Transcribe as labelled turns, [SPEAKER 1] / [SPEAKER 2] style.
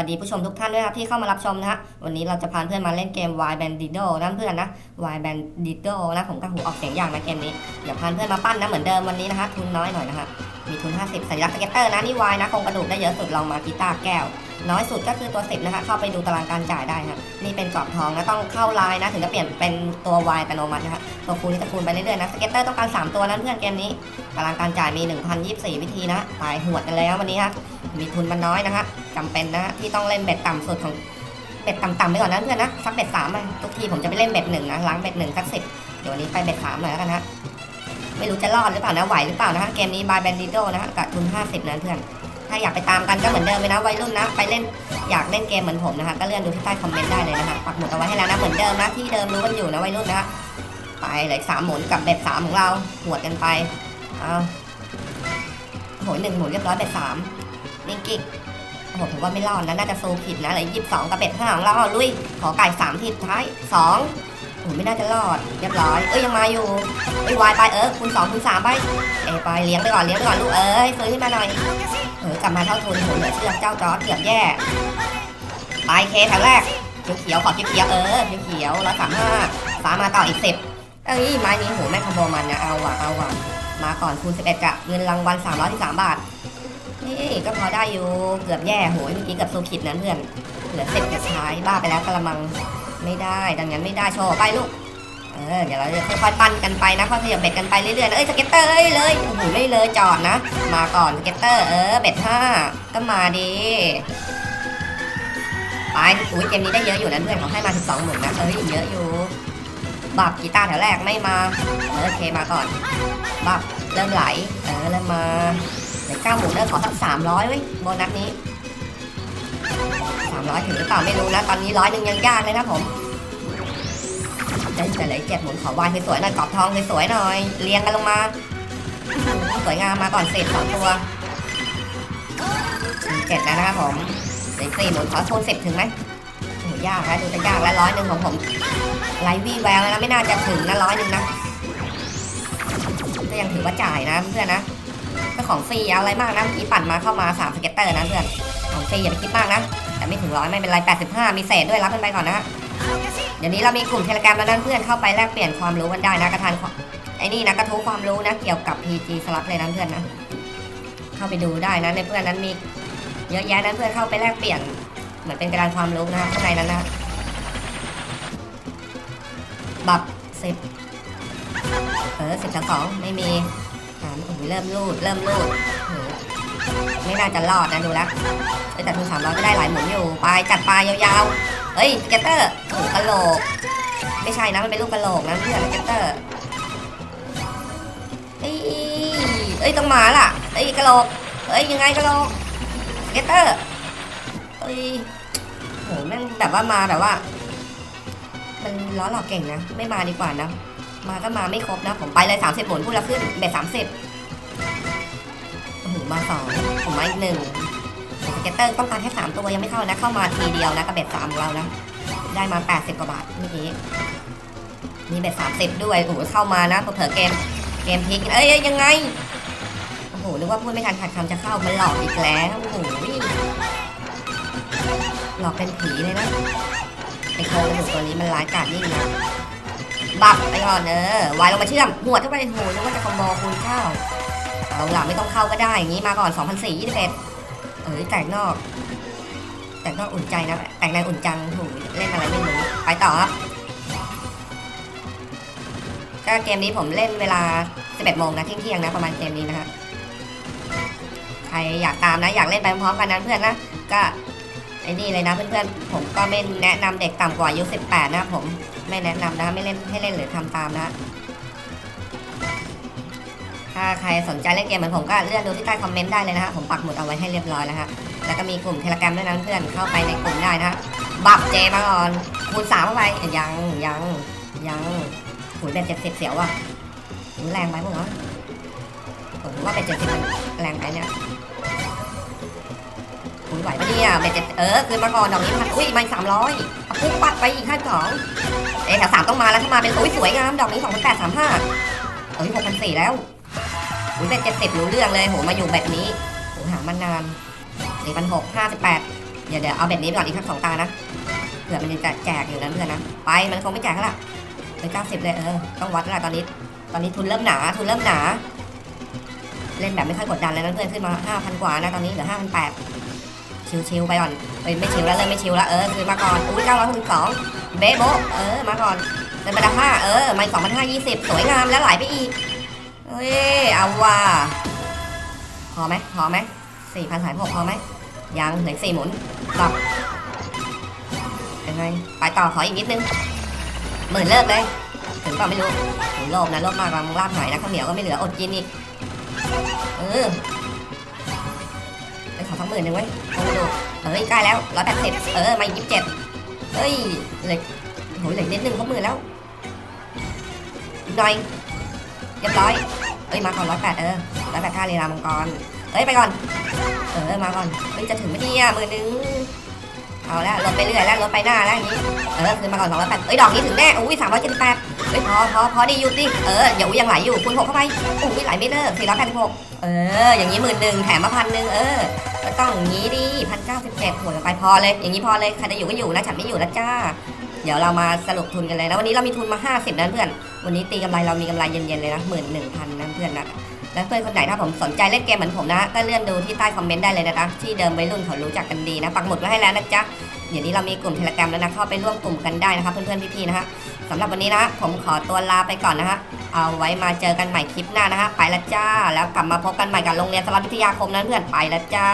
[SPEAKER 1] วัสดีผู้ชมทุกท่านด้วยครับที่เข้ามารับชมนะฮะวันนี้เราจะพาเพื่อนมาเล่นเกม Y Bandido นะเพื่อนนะ Y Bandido นะผมก็หูออกเสียงยากนะเกมนี้เดี๋ยวพาเพื่อนมาปั้นนะเหมือนเดิมวันนี้นะฮะทุนน้อยหน่อยนะฮะมีทุน 50สัญลักษณ์สเก็ตเตอร์นะนี่ Y นะคงกระดูกได้เยอะสุดลองมากีตาร์แก้ว น้อยสุดก็คือตัว 10 นะฮะเข้าไปดูตารางการจ่ายได้ฮะนี่เป็นกรอบทองนะต้องเข้าลายนะถึงจะเปลี่ยนเป็นตัว Y อัตโนมัตินะฮะตัวคูณนี่จะคูณไปเรื่อยๆนะสเก็ตเตอร์ต้องการ3ตัวนั้นเพื่อนเกมนี้ตารางการจ่ายมี 1,024 วิธีนะตายหวดกันแล้ววันนี้ฮะ มีทุนมันน้อยนะฮะจำเป็นนะฮะที่ต้องเล่นเบ็ดต่ำสุดของเบ็ดต่ำๆไปก่อนนะเพื่อนนะสักเบ็ดสามไปทุกทีผมจะไปเล่นเบ็ดหนึ่งนะล้างเบ็ดหนึ่งสักสิบเดี๋ยววันนี้ไปเบ็ดสามหน่อยแล้วกันฮะไม่รู้จะรอดหรือเปล่านะไหวหรือเปล่านะฮะเกมนี้บายแบนดิโดนะฮะกับทุน50นะเพื่อนถ้าอยากไปตามกันก็เหมือนเดิมเลยนะวัยรุ่นนะไปเล่นอยากเล่นเกมเหมือนผมนะคะก็เลื่อนดูที่ใต้คอมเมนต์ได้เลยนะคะปักหมุดเอาไว้ให้แล้วนะเหมือนเดิมนะที่เดิมรู้กันอยู่นะวัยรุ่นนะฮะไปเลยสามหมุนกับเบ็ดสามของเราหวดกันไปเอาโหยหนึ่งหมุนเรียบร้อยเบ็ดสาม นิ่งกิ๊กโอ้โหผมว่าไม่รอดนะน่าจะโซผิดนะเลยยี่สิบสองกับเบ็ดห้าของเราเอลุย ขอไก่สามทีท้ายสองโอ้โหไม่น่าจะรอดเรียบร้อย เอ้ยยังมาอยู่ไอ้วายไปเออคูณสองคูณสามไปเอ้ยไปเลี้ยงไปก่อนเลี้ยงไปก่อนลูกเอ้ยซื้อขึ้นมาหน่อยเออกลับมาเท่าทุนโหเหลือเชื่อเจ้าจอร์ดเกือบแย่ไปเคแถวแรกเขียวเขียวขอเขียวเขียวเออเขียวเขียวร้อยสามห้าฟ้ามาต่ออีกสิบเอ้ยไม้นี้โหแม่งคอมโบมันนะเอาว่ะเอาว่ะมาก่อนคูณสิบเอ็ดกะเงินรางวัลสามร้อยที่สามบาท นี่ก็พอได้อยู่ เกือบแย่โหยเมื่อกี้เกือบโซคิดนะเพื่อน เหลือเสิบสุดท้ายบ้าไปแล้วกระมัง ไม่ได้ ดังนั้นไม่ได้โชว์ไปลูก เออ เดี๋ยวเราจะค่อยๆปั้นกันไปนะ ค่อยๆขยับเบ็ดกันไปเรื่อยๆนะเอ้ยสเก็ตเตอร์เอ้ยเลยโอ้โหไม่เลยจอดนะ มาก่อนสเก็ตเตอร์ เออ เบ็ดห้าก็มาดีไปอุ้ยเกมนี้ได้เยอะอยู่นะเพื่อนเขาให้มา12หมื่นนะเอ้ยเยอะอยู่ บับกีตาร์แถวแรกไม่มา เออโอเคมาก่อน บับเริ่มไหล เออเริ่มมา เก้าหมุนเริ่มขอสักสามร้อยเว้ยโบนัสนี้สามร้อยถึงหรือเปล่าไม่รู้นะตอนนี้ร้อยหนึ่งยังยากเลยนะผมจะจะเหลือเจ็ดหมุนขอวายสวยๆหน่อยกรอบทองสวยๆหน่อย เรียงกันลงมา สวยงามมาก่อนเศษสองตัวเจ็ดแล้วนะครับผมเศษสี่หมุนขอโซนสิบถึงไหมโอ้โหยากแล้วดูจะยากแล้วร้อยหนึ่งของผมไลวี่แววแล้วนะไม่น่าจะถึงนะร้อยหนึ่งนะก็ยังถือว่าจ่ายนะเพื่อนนะ ก็ของฟรีอะไรมากนะอีปั่นมาเข้ามาสามสเก็ตเตอร์นะเพื่อนของฟรีอย่าไปคิดมากนะ แต่ไม่ถึงร้อยไม่เป็นไร 85 มีเศษด้วยรับกันไปก่อนนะฮะเดี๋ยวนี้เรามีกลุ่มเทเลกราแล้วนั่นเพื่อนเข้าไปแลกเปลี่ยนความรู้กันได้นะกระทานไอ้นี่นะกระทู้ความรู้นะเกี่ยวกับ PG สลับเลยนะเพื่อนนะ เข้าไปดูได้นะในเพื่อนนั้นมีเยอะแยะนั้นเพื่อนเข้าไปแลกเปลี่ยนเหมือนเป็นกระดานความรู้นะข้างในนั้นนะบับสิบเออสิบสองไม่มี เริ่มรูดเริ่มรูดไม่น่าจะรอดนะดูแล้วเอ้ยแต่ทุนสามร้อยก็ได้หลายหมุนอยู่ไปจัดไปยาวๆเฮ้ยเกตเตอร์โอ้โหกะโหลก ไม่ใช่นะมันเป็นลูกกระโหลกนะเพื่อนเกตเตอร์เอ้ยเอ้ยต้องมาล่ะเอ้ยกระโหลกเอ้ยยังไงกระโหลกเกตเตอร์เอ้ยโหแม่งแบบว่ามาแบบว่า มันล้อหลอกเก่งนะไม่มาดีกว่านะ มาก็มาไม่ครบนะ ผมไปเลยสามสิบหมุนพูดล้วขึ้นเบ็ดสามสิบโอ้โหมาสองผมมาอีกหนึ่งสเก็ตเตอร์ต้องการแค่สามตัวยังไม่เข้านะ เข้ามาทีเดียวนะกับเบ็ดสามของเรานะ ได้มาแปดสิบกว่าบาทเมื่อกี้มีเบ็ดสามสิบด้วยโอ้โหเข้ามานะเผลอเกมเกมพลิกเอ้ยยังไงโอ้โหนึกว่าพูดไม่ทันขาดคำจะเข้ามันหลอกอีกแล้วโอ้โหหลอกเป็นผีเลยนะไอ้โครงกระดูกตัวนี้มันร้ายกาจยิ่งนะ บับไปก่อนเออวายลงมาเชื่อมหัวดเข้าไปโอ้โหนึกว่าจะคอมโบคูณเข้าเอาล่ะไม่ต้องเข้าก็ได้อย่างนี้มาก่อน2 0 0 21เอ้ยแตกนอก แตกนอกอุ่นใจนะ แตกในอุ่นจังโอ้โหเล่นอะไรไม่รู้ไปต่อครับก็เกมนี้ผมเล่นเวลา 11โมงนะเที่ยงๆนะประมาณเกมนี้นะฮะใครอยากตามนะอยากเล่นไปพร้อมกันนะเพื่อนนะก็ไอ้นี่เลยนะเพื่อนๆผมก็ไม่แนะนำเด็กต่ำกว่าอายุ18 นะผม ไม่แนะนำนะไม่เล่นให้เล่นหรือทำตามนะ ถ้าใครสนใจเล่นเกมเหมือนผมก็เลื่อนดูที่ใต้คอมเมนต์ได้เลยนะฮะผมปักหมุดเอาไว้ให้เรียบร้อยแล้วฮะแล้วก็มีกลุ่มเทเลกรมด้วยนะเพื่อนเข้าไปในกลุ่มได้นะฮะบับเจมาก่อนคูณสามเข้าไปยังยังยังหูยเป็นเจ็ดสิบเสียวอะแรงไปมั้งเหรอผมว่าเป็นเจ็ดสิบแรงไปเนี่ย ไหวปะเนี่ยเป็นเจ็ดเออคืนมาก่อนดอกนี้พันอุ้ยมาสามร้อยปุ๊บปัดไปอีกห้าสองเอ๊ะแถวสามต้องมาแล้วถ้ามาเป็นอุ้ยสวยงามดอกนี้สองพันแปดสามห้าเอ้ยหกพันสี่แล้วหูยเป็นเจ็ดสิบรู้เรื่องเลยโหมาอยู่แบบนี้โหหามันนานสี่พันหกห้าสิบแปดเดี๋ยวเดี๋ยวเอาแบบนี้ไปก่อนอีกสักสองตานะเผื่อมันจะแจกอยู่นั้นเพื่อนนะไปมันคงไม่แจกแล้วล่ะไปเก้าสิบเลยเออต้องวัดแล้วล่ะตอนนี้ ตอนนี้ทุนเริ่มหนาทุนเริ่มหนาเล่นแบบไม่ค่อยกดดันเลยนะเพื่อนขึ้นมาห้าพันกว่านะ ตอนนี้เหลือห้าพันแปด ชิวๆไปก่อนเอ้ยไม่ชิวแล้วเลยไม่ชิวแล้วเออคืนมาก่อนอุ้ยเก้าร้อยหกสิบสองเบโบเออมาก่อนเป็นบรรดาห้าเออไม่สองพันห้ายี่สิบสวยงามแล้วไหลไปอีกเอ้ยเอาว่าพอไหมพอไหมสี่พันสายหกพอไหมยังเหลือสี่หมุนหลับยังไงไปต่อขออีกนิดนึงหมื่นเลิกเลยถึงเปล่าไม่รู้ถึงโลภนะโลภมากกว่างลาบหายนะข้าวเหนียวก็ไม่เหลืออดกินอีกเออ หมื่นหนึ่งว้ยลองดูเอ้ยใกล้แล้วร้อยแปดสิบเออมายี่สิบเจ็ดเฮ้ยเหล็กโหเหล็กนิดนึงครบหมื่นแล้วอีกหน่อยเรียบร้อยเอ้ยมาก่อนร้อยแปดเออร้อยแปดค่าเรียรามังกรเอ้ยไปก่อน เออมาก่อนเฮ้ยจะถึงไม่ดีอะหมื่นหนึ่งเอาแล้วลดไปเรื่อยแล้วลดไปหน้าแล้วอย่างนี้เออคืนมาก่อนสองร้อยแปดเอ้ยดอกนี้ถึงแน่อุ้ยสามร้อยเจ็ดสิบแปดเฮ้ยพอพอพอดีหยุดดิเอออย่าอุ้ยยังไหลอยู่คูณหกเข้าไปอุ้ยไหลไม่เลิกสี่ร้อยแปดสิบหกเอออย่างนี้หมื่นหนึ่งแถมมาพันหนึ่งเออ ก็ต้องอย่างนี้ดิพันเก้าสิบเจ็ดหัวกันไปพอเลย อย่างนี้พอเลยใครจะอยู่ก็อยู่นะฉันไม่อยู่แล้วจ้า เดี๋ยวเรามาสรุปทุนกันเลยนะวันนี้เรามีทุนมา 50นะเพื่อน วันนี้ตีกำไรเรามีกำไรเย็นๆเลยนะหมื่นหนึ่งพันนะเพื่อนนะและเพื่อนคนไหนถ้าผมสนใจเล่นเกมเหมือนผมนะ ก็เลื่อนดูที่ใต้คอมเมนต์ได้เลยนะคะที่เดิมวัยรุ่นเขารู้จักกันดีนะปักหมุดไว้ให้แล้วนะจ๊ะ เดี๋ยวนี้เรามีกลุ่มเทเลกรมแล้วนะเข้าไปร่วมกลุ่มกันได้นะครับเพื่อนๆพี่ๆนะฮะสำหรับวันนี้นะผมขอตัวลาไปก่อนนะฮะเอาไว้มาเจอกันใหม่คลิปหน้านะฮะไปละจ้า แล้วกลับมาพบกันใหม่กับโรงเรียนสลับวิทยาคมนั้นเพื่อนไปละจ้า